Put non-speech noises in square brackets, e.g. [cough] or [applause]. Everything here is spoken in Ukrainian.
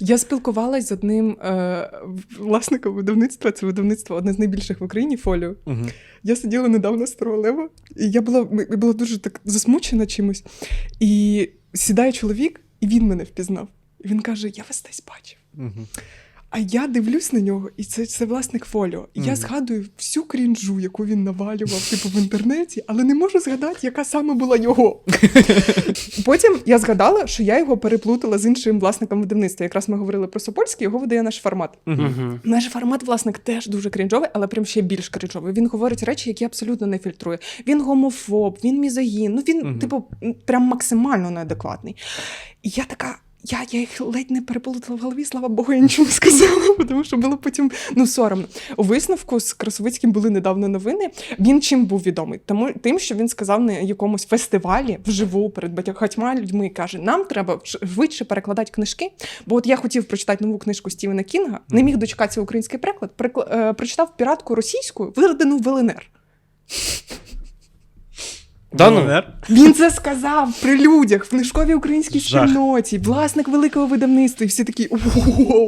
Я спілкувалась з одним е, власником видавництва. Це видавництво одне з найбільших в Україні фоліо. Угу. Я сиділа недавно з Лева, і я була, я була дуже так засмучена чимось. І сідає чоловік, і він мене впізнав. І він каже: Я вас десь бачив. Угу. А я дивлюсь на нього, і це, це власник фоліо. І я згадую всю крінжу, яку він навалював, типу, в інтернеті, але не можу згадати, яка саме була його. [laughs] Потім я згадала, що я його переплутала з іншим власником видавництва. Якраз ми говорили про Сопольський, його видає наш формат. Угу. Наш формат власник теж дуже крінжовий, але прям ще більш крінжовий. Він говорить речі, які абсолютно не фільтрує. Він гомофоб, він мізогін. Ну він, Мгм. типу, прям максимально неадекватний. І я така. Я, я їх ледь не переплутала в голові, слава Богу, я нічого не сказала, [laughs] тому що було потім ну соромно. У висновку з Красовицьким були недавно новини. Він чим був відомий? Тому тим, що він сказав на якомусь фестивалі вживу перед багатьма людьми і каже: нам треба швидше перекладати книжки. Бо от я хотів прочитати нову книжку Стівена Кінга, не міг дочекатися український переклад, е, прочитав піратку російською, видану в ЛНР. Да ну? Він це сказав при людях в книжковій українській спільноті, власник великого видавництва, і всі такі «Воу,